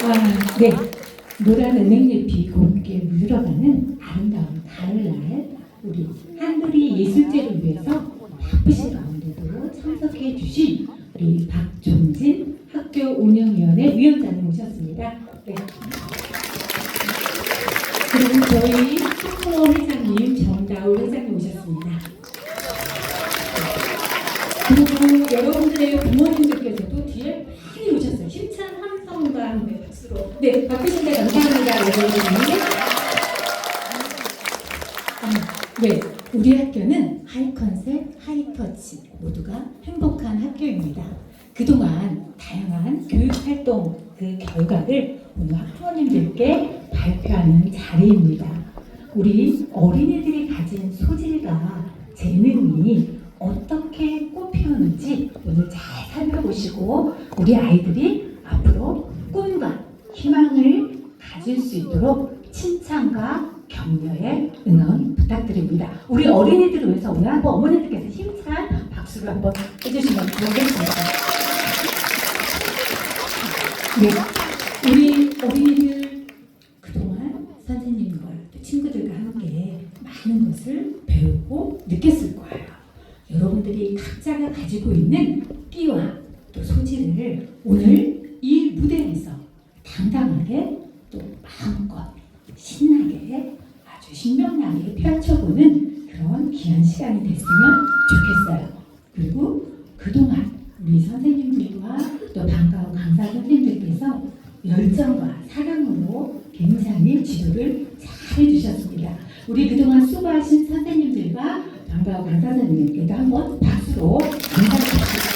아, 네. 노란 은행잎이 곱게 물들어가는 아름다운 가을날 우리 한글이 예술제를 위해서 바쁘신 가운데도 참석해 주신 우리 박종진 학교 운영위원회 위원장님 모셨습니다. 네. 그리고 저희 학부모 그리고 여러분들의 부모님들께서도 뒤에 많이 오셨어요. 힘찬 함성과 함께 박수로. 네, 바쁘신데 감사합니다. 여러분들. 아, 네, 우리 학교는 하이 컨셉, 하이 터치 모두가 행복한 학교입니다. 그동안 다양한 교육 활동 그 결과를 오늘 학부모님들께 발표하는 자리입니다. 우리 어린이들이 가진 소질과 재능이 어떻게 꽃피우는지 오늘 잘 살펴보시고 우리 아이들이 앞으로 꿈과 희망을 가질 수 있도록 칭찬과 격려의 응원 부탁드립니다. 우리 어린이들을 위해서 오늘 한번 어머니들께서 힘찬 박수를 한번 해주시면 고맙겠습니다. 네, 우리 어린이들 그동안 선생님과 또 친구들과 함께 많은 것을 배우고 느꼈을 거예요. 여러분들이 각자가 가지고 있는 끼와 또 소질을 오늘 이 무대에서 당당하게 또 마음껏 신나게 아주 신명나게 펼쳐보는 그런 귀한 시간이 됐으면 좋겠어요. 그리고 그동안 우리 선생님들과 또 반가운 강사 선생님들께서 열정과 사랑으로 굉장히 지도를 잘 해주셨습니다. 우리 그동안 수고하신 선생님들과 반가운 강사 선생님께도 한번 박수로 감사드립니다.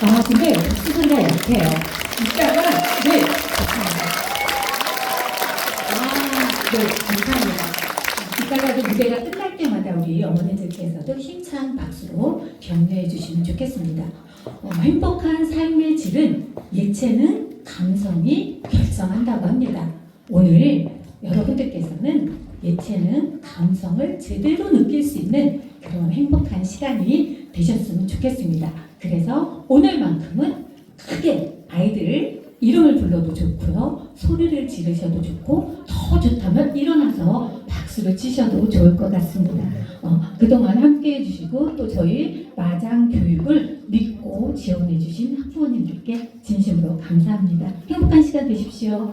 아, 근데 박수 소리가 약해요. 이따가, 네. 아, 네, 감사합니다. 이따가도 무대가 끝날 때마다 우리 어머니들께서도 힘찬 박수로 격려해 주시면 좋겠습니다. 어, 행복한 삶의 질은 예체능, 감성이 결정한다고 합니다. 오늘 여러분들께서는 예체능, 감성을 제대로 느낄 수 있는 그런 행복한 시간이 되셨으면 좋겠습니다. 그래서 오늘만큼은 크게 아이들 이름을 불러도 좋고요. 소리를 지르셔도 좋고 더 좋다면 일어나서 박수를 치셔도 좋을 것 같습니다. 어, 그동안 함께 해 주시고 또 저희 마장 교육을 믿고 지원해 주신 학부모님들께 진심으로 감사합니다. 행복한 시간 되십시오.